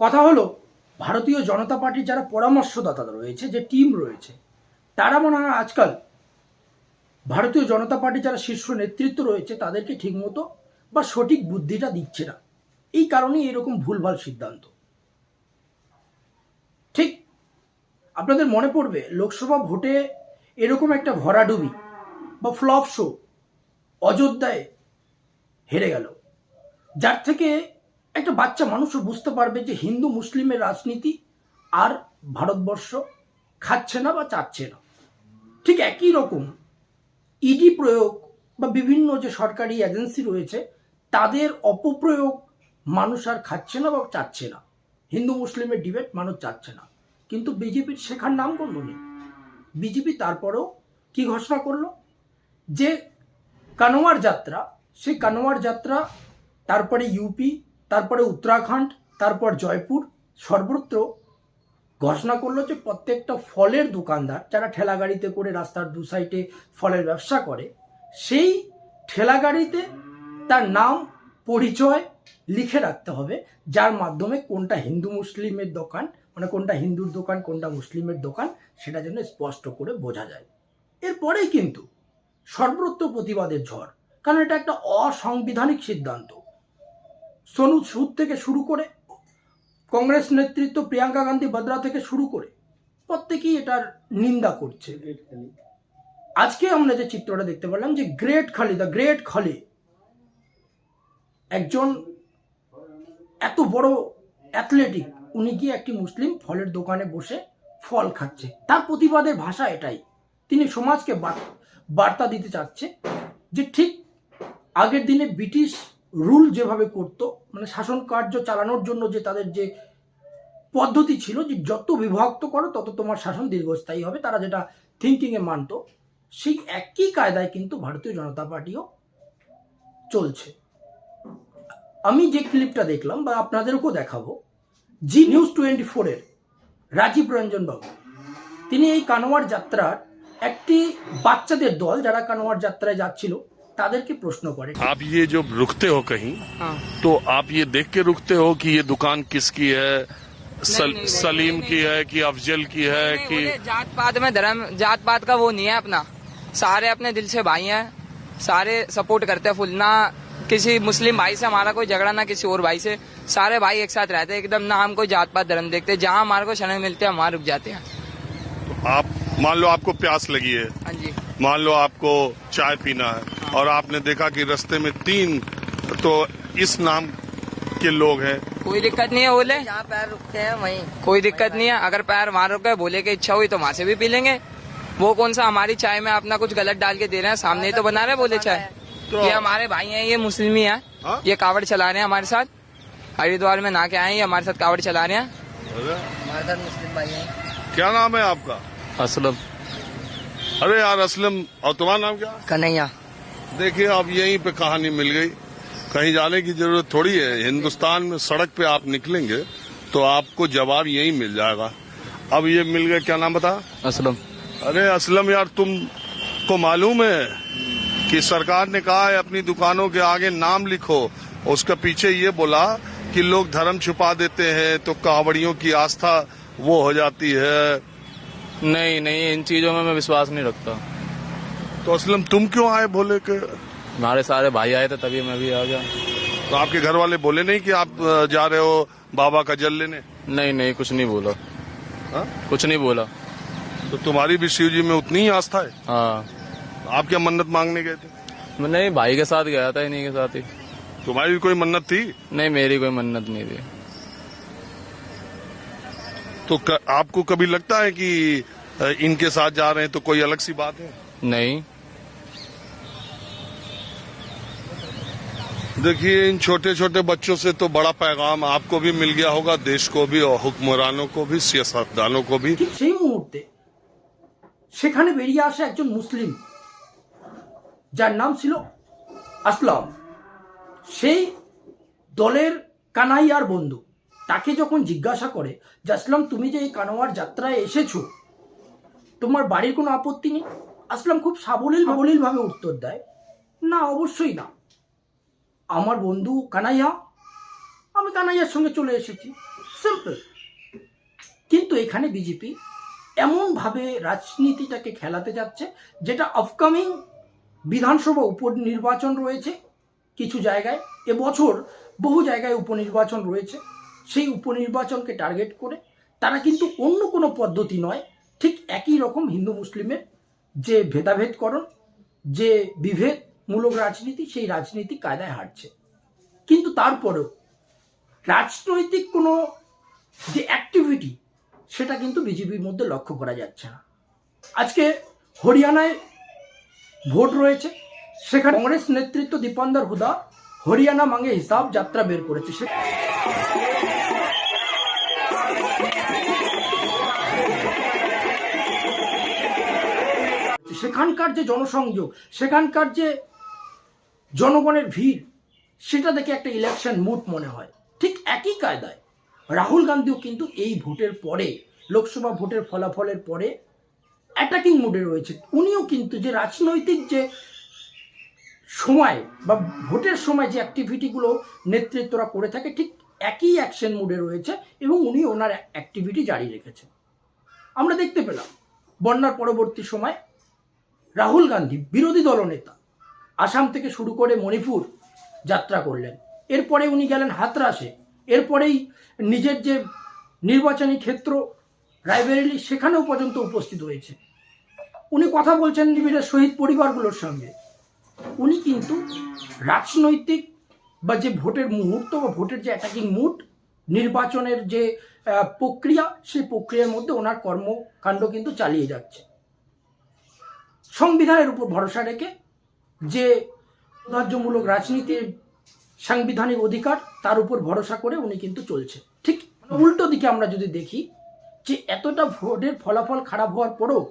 কথা হলো, ভারতীয় জনতা পার্টির যারা পরামর্শদাতা রয়েছে, যে টিম রয়েছে, তারা মনে হয় আজকাল ভারতীয় জনতা পার্টির যারা শীর্ষ নেতৃত্ব রয়েছে, তাদেরকে ঠিকমতো বা সঠিক বুদ্ধিটা দিচ্ছে না। এই কারণেই এরকম ভুলভাল সিদ্ধান্ত। ঠিক আপনাদের মনে পড়বে, লোকসভা ভোটে এরকম একটা ভরাডুবি বা ফ্লপ শো অযোধ্যায় হেরে গেল। যার থেকে একটা বাচ্চা মানুষও বুঝতে পারবে যে হিন্দু মুসলিমের রাজনীতি আর ভারতবর্ষ খাচ্ছে না বা চাচ্ছে না। ঠিক একই রকম ইডি প্রয়োগ বা বিভিন্ন যে সরকারি এজেন্সি রয়েছে, তাদের অপপ্রয়োগ মানুষ আর খাচ্ছে না বা চাচ্ছে না। হিন্দু মুসলিমের ডিবেট মানুষ চাচ্ছে না। কিন্তু বিজেপির শেখার নাম করল নেই। বিজেপি তারপরেও কি ঘোষণা করল? যে কানোয়ার যাত্রা, সেই কানোয়ার যাত্রা, তারপরে ইউপি তারপরে উত্তরাখণ্ড, তারপর জয়পুর, সর্বত্র ঘোষণা করল যে প্রত্যেকটা ফলের দোকানদার, যারা ঠেলা গাড়িতে করে রাস্তার দু সাইডে ফলের ব্যবসা করে, সেই ঠেলা গাড়িতে তার নাম, পরিচয় লিখে রাখতে হবে, যার মাধ্যমে কোনটা হিন্দু মুসলিমের দোকান মানে কোনটা হিন্দুর দোকান, কোনটা মুসলিমের দোকান, সেটা যেন স্পষ্ট করে বোঝা যায়। এরপরেই কিন্তু সর্বত্র প্রতিবাদের ঝড়, কারণ এটা একটা অসাংবিধানিক সিদ্ধান্ত। সোনু সুদ থেকে শুরু করে কংগ্রেস নেতৃত্ব প্রিয়াঙ্কা গান্ধী বদ্রা থেকে শুরু করে প্রত্যেকেই এটার নিন্দা করছে। আজকে আমরা যে চিত্রটা দেখতে পারলাম যে গ্রেট খালি দ্য গ্রেট খালি একজন এত বড় অ্যাথলেটিক উনি গিয়ে একটি মুসলিম ফলের দোকানে বসে ফল খাচ্ছে। তার প্রতিবাদের ভাষা এটাই। তিনি সমাজকে বার- বার্তা দিতে চাচ্ছে যে ঠিক আগের দিনে ব্রিটিশ রুল যেভাবে করতো মানে শাসন কার্য চালানোর জন্য যে তাদের যে পদ্ধতি ছিল যে যত বিভক্ত করো, তত তোমার শাসন দীর্ঘস্থায়ী হবে। তারা যেটা থিঙ্কিংয়ে মানতো, সেই একই কায়দায় কিন্তু ভারতীয় জনতা পার্টিও চলছে। আমি যে ক্লিপটা দেখলাম বা আপনাদেরকেও দেখাবো, জি নিউজ টোয়েন্টি ফোরের রাজীব রঞ্জন বাবু। তিনি এই কানোয়ার যাত্রার একটি বাচ্চাদের দল, যারা কানোয়ার যাত্রায় যাচ্ছিল তাদেরকে প্রশ্ন করে आप ये जो रुकते हो कहीं हाँ तो आप ये देख के रुकते हो कि ये दुकान किसकी है सल, नहीं, नहीं, सलीम नहीं, की है कि अफजल की है नहीं, कि बोले जात पात में धर्म जात पात का वो नहीं है अपना सारे अपने दिल से भाई हैं सारे सपोर्ट करते हैं फुल ना किसी मुस्लिम भाई से हमारा कोई झगड़ा ना किसी और भाई से सारे भाई एक साथ रहते हैं एकदम ना हम कोई जात पात धर्म देखते जहाँ हमारे को क्षण मिलते हैं हम वहाँ रुक जाते हैं आप मान लो आपको प्यास लगी है हाँ जी मान लो आपको चाय पीना है और आपने देखा कि रास्ते में तीन तो इस नाम के लोग हैं। कोई दिक्कत नहीं है बोले। जहाँ पैर रुकते हैं वहीं। कोई दिक्कत नहीं है अगर पैर वहाँ रुक गए बोले की इच्छा हुई तो वहाँ से भी पी लेंगे। वो कौन सा हमारी चाय में अपना कुछ गलत डाल के दे रहे हैं सामने ही तो बना रहे बोले चाय। तो- ये हमारे भाई हैं ये मुस्लिम ही हैं। हाँ? ये कावड़ चला रहे हैं हमारे साथ। हरिद्वार में ना के आए ये हमारे साथ कावड़ चला रहे हैं। हमारे साथ मुस्लिम भाई हैं। क्या नाम है आपका? असलम। अरे यार असलम। और तुम्हारा नाम क्या? कन्हैया। देखिए अब यहीं पे कहानी मिल गई। कहीं जाने की ज़रूरत थोड़ी है। हिंदुस्तान में सड़क पे आप निकलेंगे तो आपको जवाब यहीं मिल जाएगा। अब ये मिल गया क्या नाम बता? असलम। अरे असलम यार तुम को मालूम है कि सरकार ने कहा है अपनी दुकानों के आगे नाम लिखो। उसके पीछे ये बोला कि लोग धर्म छुपा देते हैं तो कावड़ियों की आस्था वो हो जाती है। नहीं नहीं इन चीज़ों में मैं विश्वास नहीं रखता। तो असलम तुम क्यों आए बोले के? हमारे सारे भाई आए थे तभी मैं भी आ गया। तो आपके घर वाले बोले नहीं कि आप जा रहे हो बाबा का जल लेने? नहीं नहीं कुछ नहीं बोला। हाँ? कुछ नहीं बोला। तो तुम्हारी भी शिव जी में उतनी ही आस्था है? हाँ। आप क्या मन्नत मांगने गए थे? मैं नहीं भाई के साथ गया था इन्हीं के साथ ही। तुम्हारी भी कोई मन्नत थी? नहीं मेरी कोई मन्नत नहीं थी। तो क, आपको कभी लगता है कि इनके साथ जा रहे हैं तो कोई अलग सी बात है? नहीं। देखिए इन छोटे छोटे बच्चों से तो बड़ा पैगाम आपको भी मिल गया होगा देश को भी और हुक्मरानों को भी सियासतदानों को भी ঠিক সেই মুহূর্তে সেখানে বেরিয়ে আসে একজন মুসলিম যার নাম ছিল আসলাম সেই দলের কানাইয়ার বন্ধু তাকে যখন জিজ্ঞাসা করে যে আসলাম তুমি যে এই কানোয়ার যাত্রায় এসেছো তোমার বাড়ির কোনো আপত্তি নেই আসলাম খুব সাবলীল সাবলীলভাবে উত্তর দেয় না অবশ্যই না আমার বন্ধু কানাইয়া, আমি কানাইয়ার সঙ্গে চলে এসেছি। সিম্পল কিন্তু এখানে বিজেপি এমনভাবে রাজনীতিটাকে খেলাতে যাচ্ছে, যেটা আপকামিং বিধানসভা উপনির্বাচন রয়েছে কিছু জায়গায়, এবছর বহু জায়গায় উপনির্বাচন রয়েছে। সেই উপনির্বাচনকে টার্গেট করে তারা কিন্তু অন্য কোনো পদ্ধতি নয়, ঠিক একই রকম হিন্দু মুসলিমের যে ভেদাভেদকরণ, যে বিভেদমূলক রাজনীতি সেই রাজনীতি কায়দায় হাঁটছে। কিন্তু তারপরেও রাজনৈতিক কোনো যে অ্যাক্টিভিটি সেটা কিন্তু বিজেপির মধ্যে লক্ষ্য করা যাচ্ছে না। আজকে হরিয়ানায় ভোট রয়েছে, সেখানে কংগ্রেস নেতৃত্ব দীপন্দর হুদা হরিয়ানা মাঙ্গে হিসাব যাত্রা বের করেছে। সে সেখানকার যে জনসংযোগ, সেখানকার যে জনগণের ভিড়, সেটা দেখে একটা ইলেকশন মুড মনে হয়। ঠিক একই কায়দায়। রাহুল গান্ধীও কিন্তু এই ভোটের পরে, লোকসভা ভোটের ফলাফলের পরে অ্যাটাকিং মুডে রয়েছে। উনিও কিন্তু যে রাজনৈতিক যে সময় বা ভোটের সময় যে অ্যাক্টিভিটিগুলো নেতৃত্বরা করে থাকে, ঠিক একই অ্যাকশন মুডে রয়েছে এবং উনি ওনার অ্যাক্টিভিটি জারি রেখেছেন। আমরা দেখতে পেলাম, বন্যার পরবর্তী সময় রাহুল গান্ধী বিরোধী দলনেতা আসাম থেকে শুরু করে মণিপুর যাত্রা করলেন। এরপরে উনি গেলেন হাতরাসে। এরপরেই নিজের যে নির্বাচনী ক্ষেত্র রায়বেরেলি সেখানেও পর্যন্ত উপস্থিত হয়েছে। উনি কথা বলছেন নিবিড়ের শহীদ পরিবারগুলোর সঙ্গে। উনি কিন্তু রাজনৈতিক বা যে ভোটের মুহূর্ত বা ভোটের যে অ্যাটাকিং মুড নির্বাচনের যে প্রক্রিয়া, সেই প্রক্রিয়ার মধ্যে ওনার কর্মকাণ্ড কিন্তু চালিয়ে যাচ্ছে। সংবিধানের উপর ভরসা রেখে যে ন্যায্যমূলক রাজনীতির সাংবিধানিক অধিকার তার উপর ভরসা করে উনি কিন্তু চলছে। ঠিক উল্টো দিকে আমরা যদি দেখি যে এতটা ভোটের ফলাফল খারাপ হওয়ার পরেও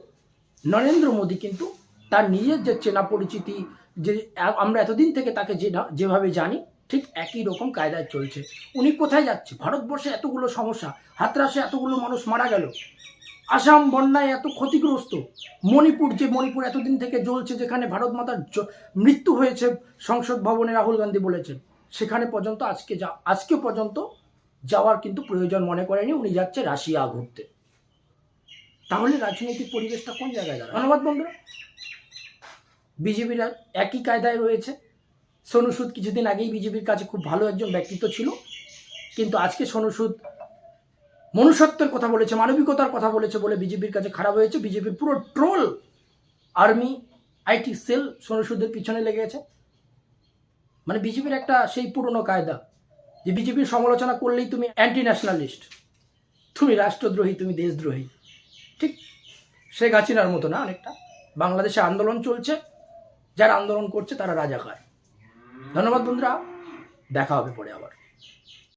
নরেন্দ্র মোদী কিন্তু তার নিজের যে চেনা পরিচিতি, যে আমরা এতদিন থেকে তাকে যে যেভাবে জানি, ঠিক একই রকম কায়দায় চলছে। উনি কোথায় যাচ্ছে? ভারতবর্ষে এতগুলো সমস্যা, হাতরাসে এতগুলো মানুষ মারা গেল। আসাম বন্যায় এত ক্ষতিগ্রস্ত। মণিপুর যে মণিপুর এতদিন থেকে জ্বলছে, যেখানে ভারত মাতার মৃত্যু হয়েছে, সংসদ ভবনে রাহুল গান্ধী বলেছেন সেখানে পর্যন্ত আজকে যা, আজকে পর্যন্ত যাওয়ার কিন্তু প্রয়োজন মনে করেনি, উনি যাচ্ছে রাশিয়া ঘুরতে। তাহলে রাজনৈতিক পরিবেশটা কোন জায়গায় দাঁড়ায়? ধন্যবাদ বন্ধুরা। বিজেপির একই কায়দায় রয়েছে। সোনু সুদ কিছুদিন আগেই বিজেপির কাছে খুব ভালো একজন ব্যক্তিত্ব ছিল, কিন্তু আজকে সোনু সুদ মনুষ্যত্বের কথা বলেছে, মানবিকতার কথা বলেছে বলে বিজেপির কাছে খারাপ হয়েছে। বিজেপির পুরো troll army, IT cell Sonu সুদের পিছনে লেগে গেছে। মানে বিজেপির একটা সেই পুরনো কায়দা যে বিজেপির সমালোচনা করলেই তুমি অ্যান্টি ন্যাশনালিস্ট তুমি রাষ্ট্রদ্রোহী, তুমি দেশদ্রোহী। ঠিক শেখ হাসিনার মতো না অনেকটা বাংলাদেশে আন্দোলন চলছে, যারা আন্দোলন করছে তারা রাজা রাজাকার। ধন্যবাদ বন্ধুরা, দেখা হবে পরে আবার।